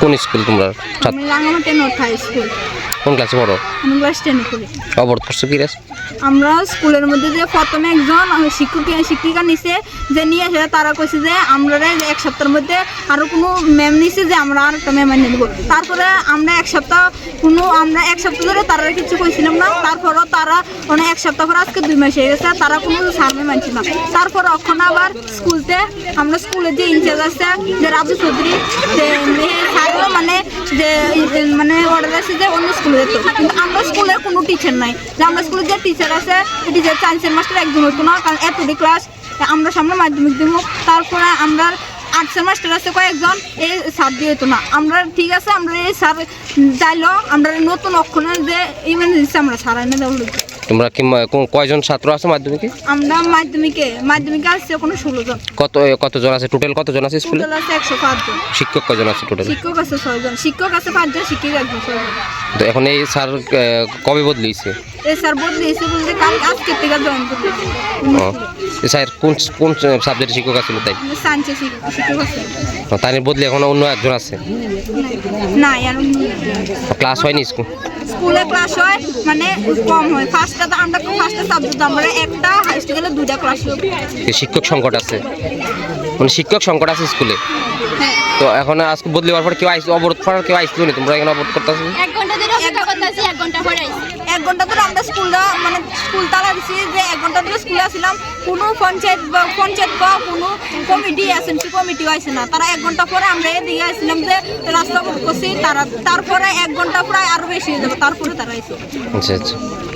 কোন স্কুল তোমরা? আমি রাঙামাটি নর্থ হাই স্কুল। কোন ক্লাসে পড়ো? আমি ক্লাস টেনে পড়ি। অবরোধ করছ কি রে? আমরা স্কুলের মধ্যে যে প্রথমে একজন শিক্ষক শিক্ষিকা নিছে যে নিয়ে এসে তারা কইছে যে আমরা এক সপ্তাহের মধ্যে আরও কোনো ম্যাম নিছে যে আমরা আর একটা ম্যাম দেবো। তারপরে আমরা এক সপ্তাহ কোনো আমরা এক সপ্তাহ ধরে তারা কিছু কইছিলাম না। তারপরও তারা মানে এক সপ্তাহ পর আজকে দুই মাস হয়ে গেছে তারা কোনো সার্ভে মানছে না। তারপর এখন আবার স্কুলতে আমরা স্কুলের যে ইনচার্জ আছে যে রাজু চৌধুরী যে স্যারও মানে যে মানে অর্ডার আছে যে অন্য স্কুলে যেত কিন্তু আমরা স্কুলের কোনো টিচার নাই। যে আমরা স্কুলের যে টিচার আছে টিচার সায়েন্সের মাস্টার একজন হতো না, কারণ এতটি ক্লাস আমরা সামনে মাধ্যমিক দেবো। তারপরে আমরা আর্টসের মাস্টার আছে কয়েকজন এই সার দিয়ে হতো না। আমরা ঠিক আছে, আমরা এই সার চাইলো আমরা নতুন অক্ষণের যে ইমার্জেন্সি আমরা সারা এনে দেওয়া। তোমরা কি কয়জন ছাত্র আছে মাধ্যমিকে? আমরা মাধ্যমিকে মাধ্যমিকে আসছে কোনো ষোলো জন। কত কতজন আছে? টোটাল কতজন আছে স্কুলে? টোটাল আছে একশো পাঁচজন শিক্ষক কয়জন আছে টোটাল শিক্ষক আছে ছয়জন শিক্ষক আছে পাঁচজন শিক্ষক একজন ছয়জন তো এখন এই স্যার কবে বদলিয়েছে? এই স্যার বদলিয়েছে বলতে কাল আজকের থেকে জয়েন করবে স্যার কোন কোন সাবজেক্টের শিক্ষক আছিল তাই? সায়েন্সে শিক্ষক আছে। তাই বদলি এখন অন্য একজন আছে? না আর ক্লাস হয়নি স্কুল? স্কুলে ক্লাস হয় মানে কম হয়। ফার্স্টটা তো আমরা ফার্স্টে সাবজেক্ট আমরা একটা হাই স্কুলে দুইটা ক্লাস হবে শিক্ষক সংকট আছে। মানে শিক্ষক সংকট আছে স্কুলে। হ্যাঁ। তো এখন আজকে বদলি হওয়ার পর কেউ আইস অবরোধ করার কেউ আইসলো না? তোমরা এখানে অবরোধ করতেছো? এক ঘণ্টা ধরে অপেক্ষা করতেছি এক ঘণ্টা পরে আইছি এক ঘণ্টা ধরে আমরা স্কুলটা স্কুল তালা দিছি যে এক ঘণ্টা ধরে স্কুলে আসলাম কোনো পঞ্চায়েত পঞ্চায়েত বা কোনো কমিটি এসএমসি কমিটিও আসে না। তারা এক ঘণ্টা পরে আমরা এদিকে আসলাম যে রাস্তা করছি, তারা তারপরে এক ঘণ্টা প্রায় আরও বেশি হয়ে যাবে, তারপরে তারা এসে আচ্ছা আচ্ছা।